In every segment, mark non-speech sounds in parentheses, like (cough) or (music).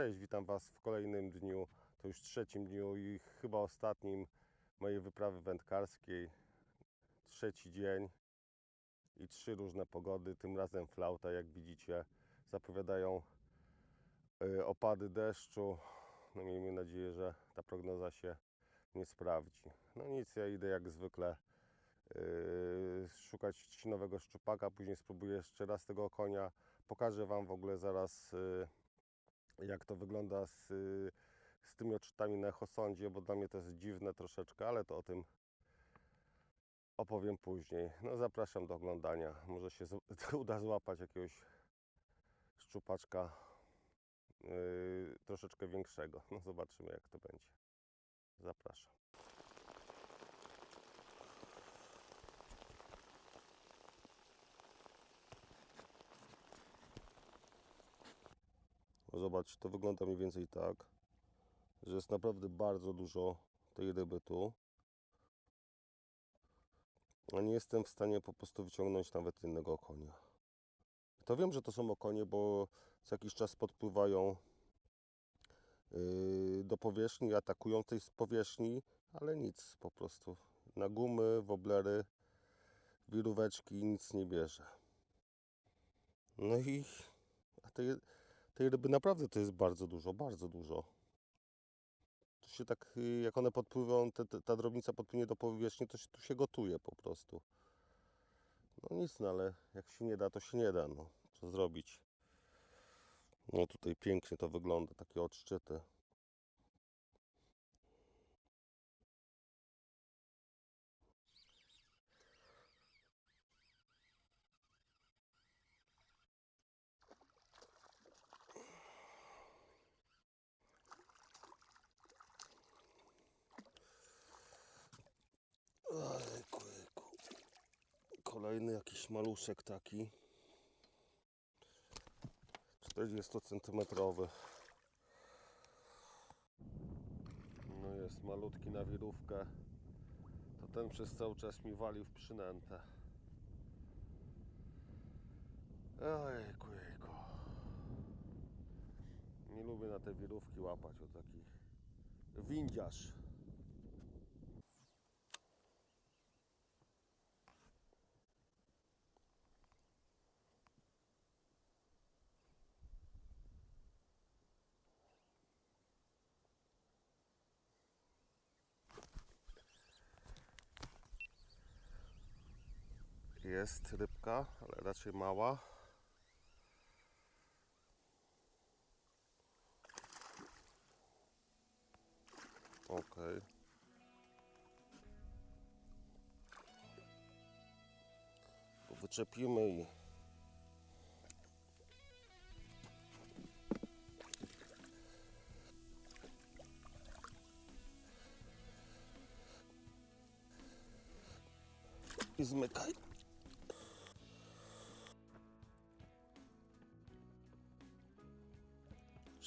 Cześć, witam Was w kolejnym dniu, to już trzecim dniu i chyba ostatnim mojej wyprawy wędkarskiej. Trzeci dzień i trzy różne pogody, tym razem flauta, jak widzicie, zapowiadają y, opady deszczu. No miejmy nadzieję, że ta prognoza się nie sprawdzi. No nic, ja idę jak zwykle yy, szukać nowego szczupaka, później spróbuję jeszcze raz tego konia. Pokażę Wam w ogóle zaraz yy, jak to wygląda z, z tymi odczytami na echosądzie, bo dla mnie to jest dziwne troszeczkę, ale to o tym opowiem później. No zapraszam do oglądania. Może się (laughs) uda złapać jakiegoś szczupaczka yy, troszeczkę większego. No zobaczymy jak to będzie. Zapraszam. Zobacz, to wygląda mniej więcej tak, że jest naprawdę bardzo dużo tej ryby tu. A nie jestem w stanie po prostu wyciągnąć nawet jednego konia. To wiem, że to są okonie, bo co jakiś czas podpływają yy, do powierzchni, atakują tej z powierzchni, ale nic po prostu. Na gumy, woblery, wiróweczki nic nie bierze. No i a tej, tej ryby naprawdę to jest bardzo dużo, bardzo dużo. To się tak, y, jak one podpływają, te, te, ta drobnica podpłynie do powierzchni, to się, tu się gotuje po prostu. No nic, no ale jak się nie da, to się nie da, no. Co zrobić? No tutaj pięknie to wygląda, takie odszczyty. Kolejny jakiś maluszek taki. 40 centymetrowy. No jest malutki na wirówkę. To ten przez cały czas mi walił w przynętę. Ojku, jejku. Nie lubię na te wirówki łapać o taki windziarz. Jest rybka, ale raczej mała. Okej. Wyczepimy i i zmykaj.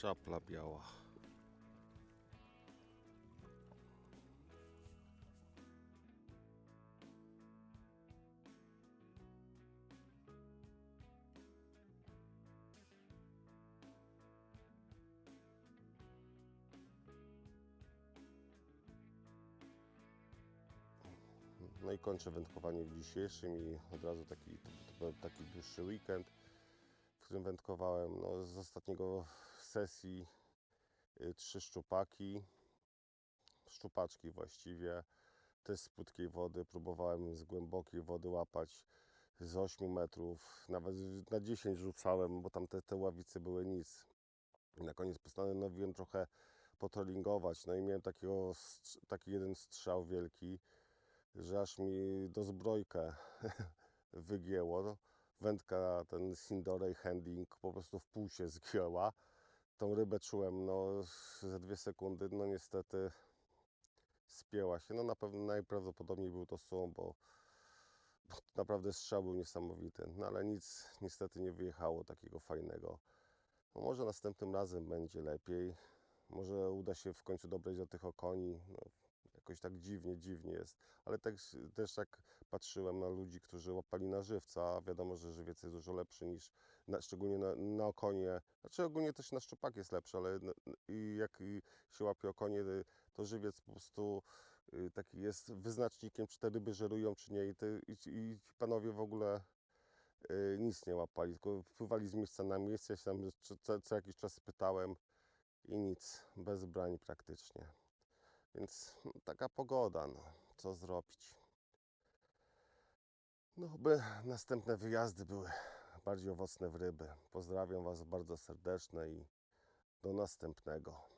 Czapla biała. No i kończę wędkowanie w dzisiejszym i od razu taki, taki dłuższy weekend, w którym wędkowałem no, z ostatniego sesji y, trzy szczupaki, szczupaczki właściwie, też z płytkiej wody. Próbowałem z głębokiej wody łapać z 8 metrów, nawet na 10 rzucałem, bo tam te, te ławice były nic. Na koniec postanowiłem trochę potrollingować, no i miałem takiego, taki jeden strzał wielki, że aż mi do zbrojkę (laughs) wygięło. Wędka, ten Sindorej Handling po prostu w pół się zgięła. Tą rybę czułem no, ze dwie sekundy, no niestety spięła się. No na pewno najprawdopodobniej był to słon, bo, bo naprawdę strzał był niesamowity. No ale nic niestety nie wyjechało takiego fajnego. No, może następnym razem będzie lepiej. Może uda się w końcu dobrać do tych okoni. No, jakoś tak dziwnie, dziwnie jest. Ale tak, też tak patrzyłem na ludzi, którzy łapali na żywca, wiadomo, że żywiec jest dużo lepszy niż na, szczególnie na, na okonie. Znaczy ogólnie też na szczupak jest lepszy, ale i jak się łapie okonie, y, to żywiec po prostu y, taki jest wyznacznikiem, czy te ryby żerują, czy nie. I, te, i, i ci panowie w ogóle y, nic nie łapali, tylko wpływali z miejsca na miejsce. Ja się tam co, co, co jakiś czas pytałem i nic, bez brań praktycznie. Więc no, taka pogoda, no, co zrobić. No, by następne wyjazdy były bardziej owocne w ryby. Pozdrawiam Was bardzo serdecznie i do następnego.